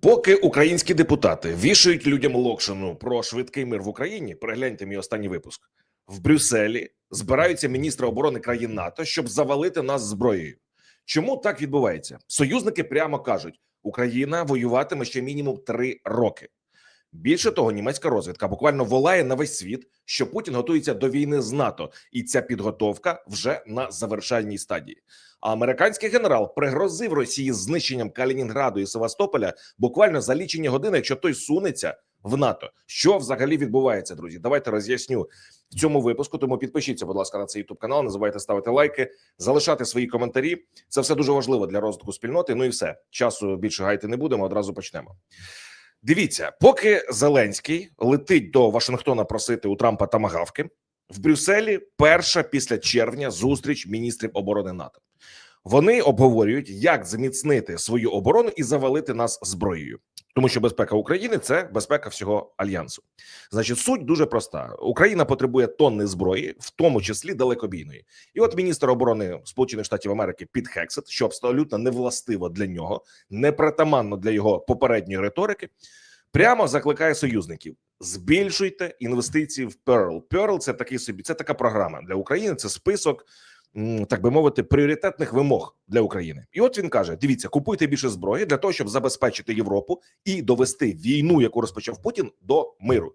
Поки українські депутати вішають людям локшину про швидкий мир в Україні, перегляньте мій останній випуск в Брюсселі. Збираються міністри оборони країн НАТО, щоб завалити нас зброєю. Чому так відбувається? Союзники прямо кажуть: Україна воюватиме ще мінімум три роки. Більше того, німецька розвідка буквально волає на весь світ, що Путін готується до війни з НАТО, і ця підготовка вже на завершальній стадії. А американський генерал пригрозив Росії знищенням Калінінграду і Севастополя буквально за лічені години, якщо той сунеться в НАТО. Що взагалі відбувається, друзі? Давайте роз'ясню в цьому випуску. Тому підпишіться, будь ласка, на цей youtube канал. Не забувайте ставити лайки, залишати свої коментарі. Це все дуже важливо для розвитку спільноти. Ну і все часу більше гайти не будемо. Одразу почнемо. Дивіться, поки Зеленський летить до Вашингтона просити у Трампа тамагавки в Брюсселі. Перша після червня зустріч міністрів оборони НАТО. Вони обговорюють, як зміцнити свою оборону і завалити нас зброєю, тому що безпека України це безпека всього альянсу. Значить, суть дуже проста: Україна потребує тонни зброї, в тому числі далекобійної. І от міністр оборони Сполучених Штатів Америки Піт Хексет, що абсолютно не властиво для нього, непритаманно для його попередньої риторики, прямо закликає союзників: збільшуйте інвестиції в Pearl. Pearl – це такий собі, це така програма для України. Це список. Так би мовити, пріоритетних вимог для України, і от він каже: дивіться, купуйте більше зброї для того, щоб забезпечити Європу і довести війну, яку розпочав Путін, до миру.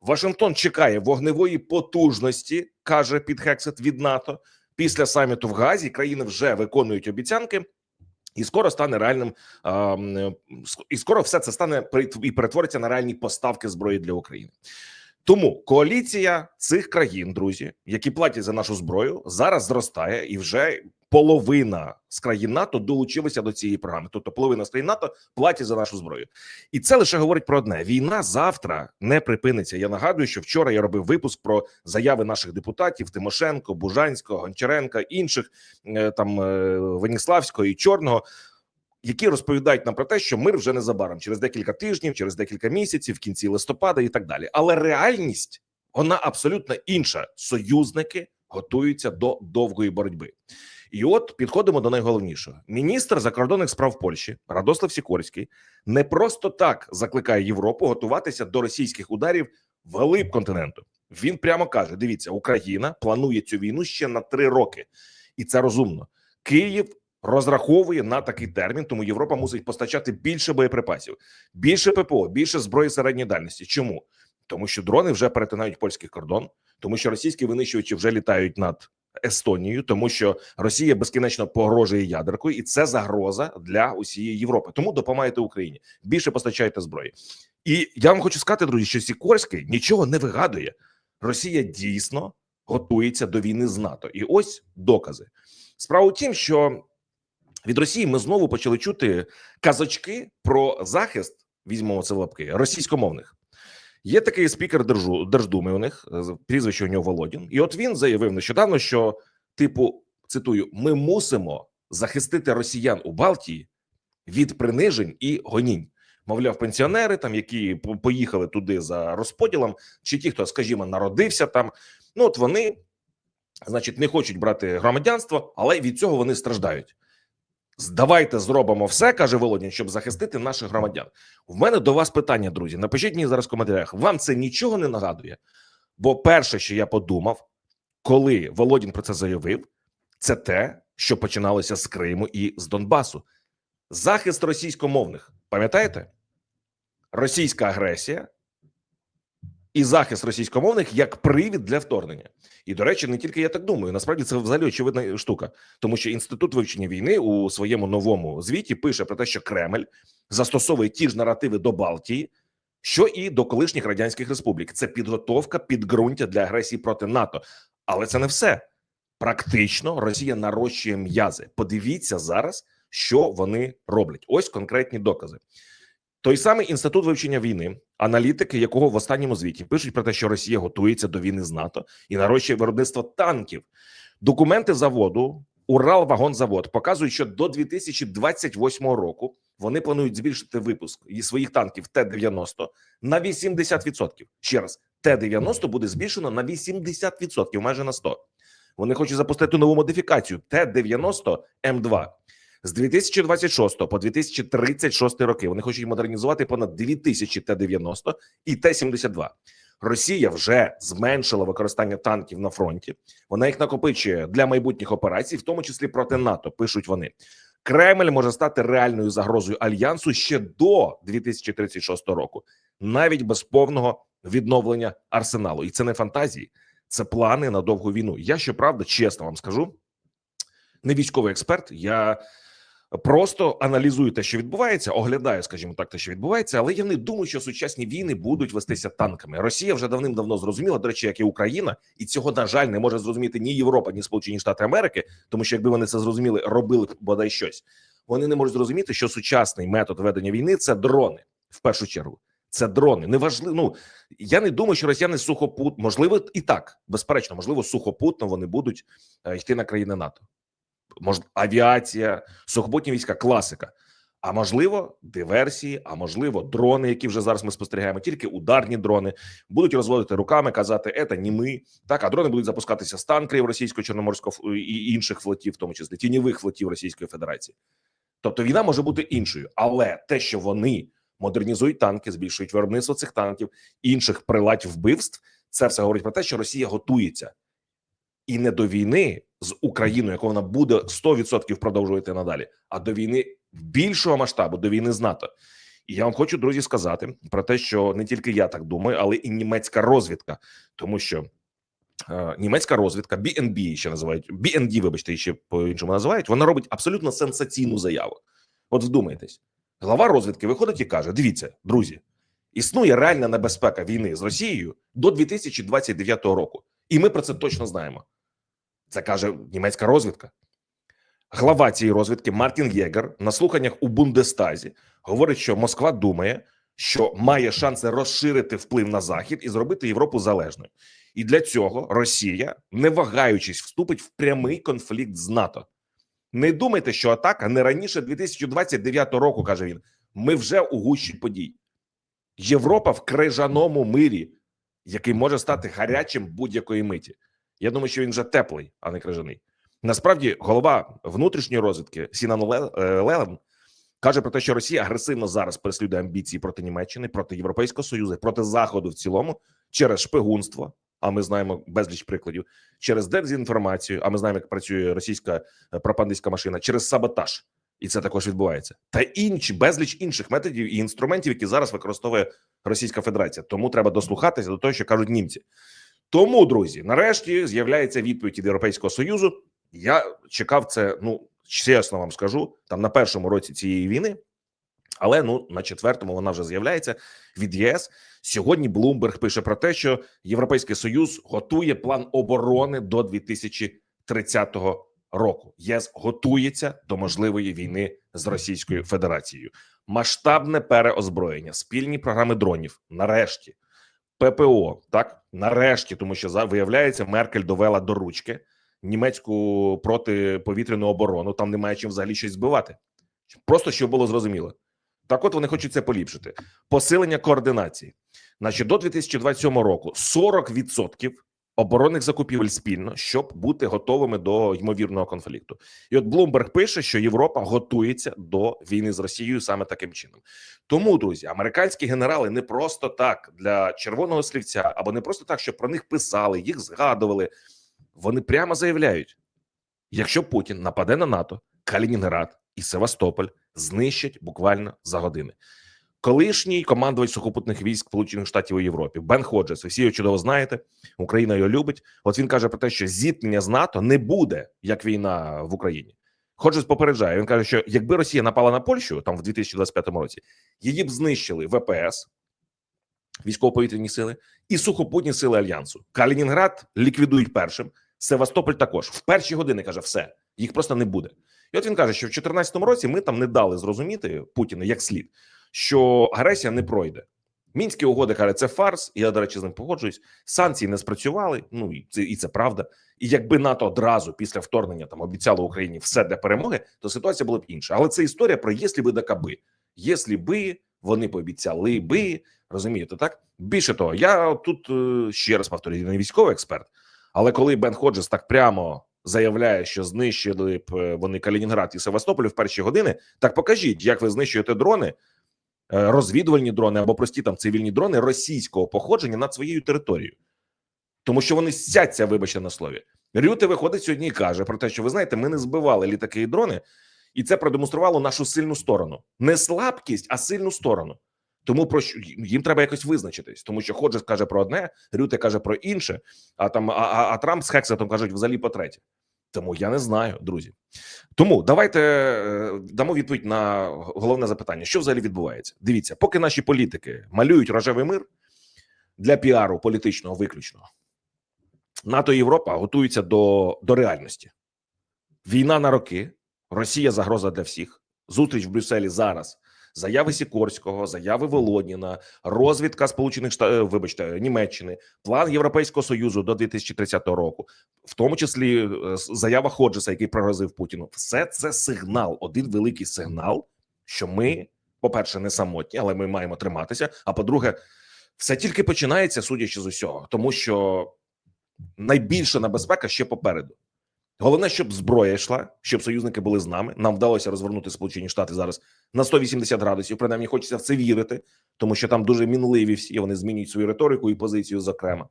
Вашингтон чекає вогневої потужності, каже Піт Хексет від НАТО. Після саміту в Газі країни вже виконують обіцянки, і скоро стане реальним. І скоро все це стане і перетвориться на реальні поставки зброї для України. Тому коаліція цих країн, друзі, які платять за нашу зброю, зараз зростає, і вже половина з країн НАТО долучилися до цієї програми. Тобто половина з країн НАТО платять за нашу зброю. І це лише говорить про одне: війна завтра не припиниться. Я нагадую, що вчора я робив випуск про заяви наших депутатів Тимошенко, Бужанського, Гончаренка, інших е, там е, Веніславського і Чорного. Які розповідають нам про те, що мир вже незабаром через декілька тижнів, через декілька місяців, в кінці листопада і так далі. Але реальність вона абсолютно інша. Союзники готуються до довгої боротьби. І от підходимо до найголовнішого. Міністр закордонних справ Польщі Радослав Сікорський не просто так закликає Європу готуватися до російських ударів вглиб континенту. Він прямо каже: дивіться, Україна планує цю війну ще на три роки, і це розумно. Київ розраховує на такий термін, тому Європа мусить постачати більше боєприпасів, більше ППО, більше зброї середньої дальності. Чому? Тому що дрони вже перетинають польський кордон, тому що російські винищувачі вже літають над Естонією, тому що Росія безкінечно погрожує ядеркою, і це загроза для усієї Європи. Тому допомагайте Україні більше постачайте зброї. І я вам хочу сказати, друзі, що Сікорський нічого не вигадує. Росія дійсно готується до війни з НАТО, і ось докази. Справа у тім, що від Росії ми знову почали чути казочки про захист. Візьмемо це в лапки російськомовних. Є такий спікер Держу, Держдуми. У них прізвище у нього Володін, і от він заявив нещодавно, що типу цитую: ми мусимо захистити росіян у Балтії від принижень і гонінь. Мовляв, пенсіонери, там які поїхали туди за розподілом, чи ті, хто, скажімо, народився там. Ну от вони, значить, не хочуть брати громадянство, але від цього вони страждають. Здавайте, зробимо все, каже Володін, щоб захистити наших громадян. В мене до вас питання, друзі. Напишіть мені зараз в коментарях. Вам це нічого не нагадує? Бо перше, що я подумав, коли Володін про це заявив, це те, що починалося з Криму і з Донбасу. Захист російськомовних. Пам'ятаєте? Російська агресія і захист російськомовних як привід для вторгнення. І до речі, не тільки я так думаю. Насправді це взагалі очевидна штука, тому що інститут вивчення війни у своєму новому звіті пише про те, що Кремль застосовує ті ж наративи до Балтії, що і до колишніх радянських республік. Це підготовка підґрунтя для агресії проти НАТО. Але це не все. Практично Росія нарощує м'язи. Подивіться зараз, що вони роблять. Ось конкретні докази. Той самий інститут вивчення війни, аналітики, якого в останньому звіті пишуть про те, що Росія готується до війни з НАТО і нарощує виробництво танків. Документи заводу Уралвагонзавод показують, що до 2028 року вони планують збільшити випуск своїх танків Т-90 на 80%. Ще раз, Т-90 буде збільшено на 80%, майже на 100%. Вони хочуть запустити нову модифікацію Т-90 М2. З 2026 по 2036 роки вони хочуть модернізувати понад 2000 Т-90 і Т-72. Росія вже зменшила використання танків на фронті. Вона їх накопичує для майбутніх операцій, в тому числі проти НАТО. Пишуть вони. Кремль може стати реальною загрозою альянсу ще до 2036 року, навіть без повного відновлення арсеналу. І це не фантазії, це плани на довгу війну. Я щоправда, чесно вам скажу, не військовий експерт. Я просто аналізую те, що відбувається, оглядаю, скажімо так, те, що відбувається, але я не думаю, що сучасні війни будуть вестися танками. Росія вже давним-давно зрозуміла, до речі, як і Україна, і цього на жаль не може зрозуміти ні Європа, ні Сполучені Штати Америки, тому що якби вони це зрозуміли, робили б бодай щось. Вони не можуть зрозуміти, що сучасний метод ведення війни це дрони в першу чергу. Це дрони. Неважливо. Ну я не думаю, що росіяни сухопут, можливо, і так безперечно, можливо, сухопутно вони будуть е, йти на країни НАТО. Мож авіація, сухопутні війська, класика. А можливо, диверсії, а можливо, дрони, які вже зараз ми спостерігаємо, тільки ударні дрони будуть розводити руками, казати, це не ми. Так, а дрони будуть запускатися з танкерів російського чорноморського і інших флотів, в тому числі тіньових флотів Російської Федерації. Тобто війна може бути іншою, але те, що вони модернізують танки, збільшують виробництво цих танків, інших приладь вбивств, це все говорить про те, що Росія готується і не до війни з Україною, яку вона буде 100% продовжувати надалі, а до війни більшого масштабу, до війни з НАТО. І я вам хочу, друзі, сказати про те, що не тільки я так думаю, але і німецька розвідка, тому що е, німецька розвідка BNB ще називають BND, вибачте, ще по іншому називають. Вона робить абсолютно сенсаційну заяву. От вдумайтесь, глава розвідки виходить і каже: Дивіться, друзі, існує реальна небезпека війни з Росією до 2029 року, і ми про це точно знаємо. Це каже німецька розвідка. Глава цієї розвідки Мартін Єгер на слуханнях у Бундестазі говорить, що Москва думає, що має шанси розширити вплив на захід і зробити Європу залежною. І для цього Росія, не вагаючись, вступить в прямий конфлікт з НАТО. Не думайте, що атака не раніше 2029 року, каже він. Ми вже у гущі подій. Європа в крижаному мирі, який може стати гарячим будь-якої миті. Я думаю, що він вже теплий, а не крижаний. Насправді, голова внутрішньої розвідки Сінан е, Лелен каже про те, що Росія агресивно зараз переслідує амбіції проти Німеччини, проти Європейського Союзу, проти Заходу в цілому через шпигунство. А ми знаємо безліч прикладів через дезінформацію. А ми знаємо, як працює російська е, пропагандистська машина через саботаж, і це також відбувається. Та інші безліч інших методів і інструментів, які зараз використовує Російська Федерація. Тому треба дослухатися до того, що кажуть німці. Тому, друзі, нарешті з'являється відповідь від Європейського союзу. Я чекав це. Ну чесно вам скажу, там на першому році цієї війни, але ну на четвертому вона вже з'являється від ЄС. Сьогодні Блумберг пише про те, що Європейський Союз готує план оборони до 2030 року. ЄС готується до можливої війни з Російською Федерацією. Масштабне переозброєння, спільні програми дронів. Нарешті ППО так нарешті, тому що виявляється, Меркель довела до ручки німецьку протиповітряну оборону. Там немає чим взагалі щось збивати. Просто щоб було зрозуміло. Так, от вони хочуть це поліпшити. Посилення координації. Значить, до 2027 року 40% оборонних закупівель спільно, щоб бути готовими до ймовірного конфлікту. І от Блумберг пише, що Європа готується до війни з Росією саме таким чином. Тому, друзі, американські генерали не просто так для червоного слівця, або не просто так, щоб про них писали, їх згадували. Вони прямо заявляють: якщо Путін нападе на НАТО, Калінінград і Севастополь знищать буквально за години. Колишній командувач сухопутних військ Сполучених Штатів у Європі Бен Ходжес, ви всі його чудово знаєте. Україна його любить. От він каже про те, що зіткнення з НАТО не буде як війна в Україні. Ходжес попереджає. Він каже, що якби Росія напала на Польщу там в 2025 році, її б знищили ВПС, військово-повітряні сили і сухопутні сили альянсу. Калінінград ліквідують першим. Севастополь також в перші години каже, все їх просто не буде. І от він каже, що в 2014 році ми там не дали зрозуміти Путіну як слід, що агресія не пройде. Мінські угоди каже, це фарс. Я до речі з ним погоджуюсь. Санкції не спрацювали. Ну і це і це правда. І якби НАТО одразу після вторгнення там обіцяло Україні все для перемоги, то ситуація була б інша. Але це історія про «єслі би да каби. Єслі би вони пообіцяли би розумієте, так більше того, я тут е, ще раз повторюю, не військовий експерт, але коли Бен Ходжес так прямо заявляє, що знищили б е, вони Калінінград і Севастополь в перші години. Так покажіть, як ви знищуєте дрони, розвідувальні дрони або прості там цивільні дрони російського походження над своєю територією, тому що вони сяться, вибачте на слові. Рюте виходить сьогодні і каже про те, що ви знаєте, ми не збивали літаки і дрони, і це продемонструвало нашу сильну сторону, не слабкість, а сильну сторону. Тому про що їм треба якось визначитись, тому що Ходжес каже про одне, Рюте каже про інше, а там а, а, а Трамп з Хексетом кажуть взагалі по третє. Тому я не знаю, друзі. Тому давайте е, дамо відповідь на головне запитання: що взагалі відбувається? Дивіться, поки наші політики малюють рожевий мир для піару політичного виключно, НАТО і Європа готуються до, до реальності. Війна на роки, Росія загроза для всіх. Зустріч в Брюсселі зараз. Заяви Сікорського, заяви Володіна, розвідка Сполучених Штатів, вибачте, Німеччини, план Європейського союзу до 2030 року, в тому числі е, заява Ходжеса, який пригрозив Путіну. Все це сигнал, один великий сигнал, що ми, по-перше, не самотні, але ми маємо триматися. А по-друге, все тільки починається, судячи з усього, тому що найбільша небезпека ще попереду. Головне, щоб зброя йшла, щоб союзники були з нами. Нам вдалося розвернути Сполучені Штати зараз на 180 градусів. Принаймні, хочеться в це вірити, тому що там дуже мінливі всі. Вони змінюють свою риторику і позицію, зокрема.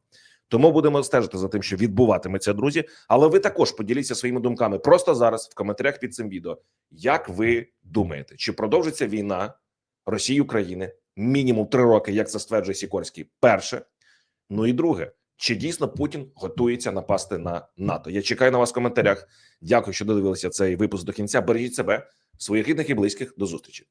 Тому будемо стежити за тим, що відбуватиметься, друзі. Але ви також поділіться своїми думками просто зараз в коментарях під цим відео. Як ви думаєте, чи продовжиться війна Росії України мінімум три роки, як це стверджує Сікорський? Перше, ну і друге. Чи дійсно Путін готується напасти на НАТО? Я чекаю на вас в коментарях. Дякую, що додивилися цей випуск до кінця. Бережіть себе, своїх рідних і близьких. До зустрічі.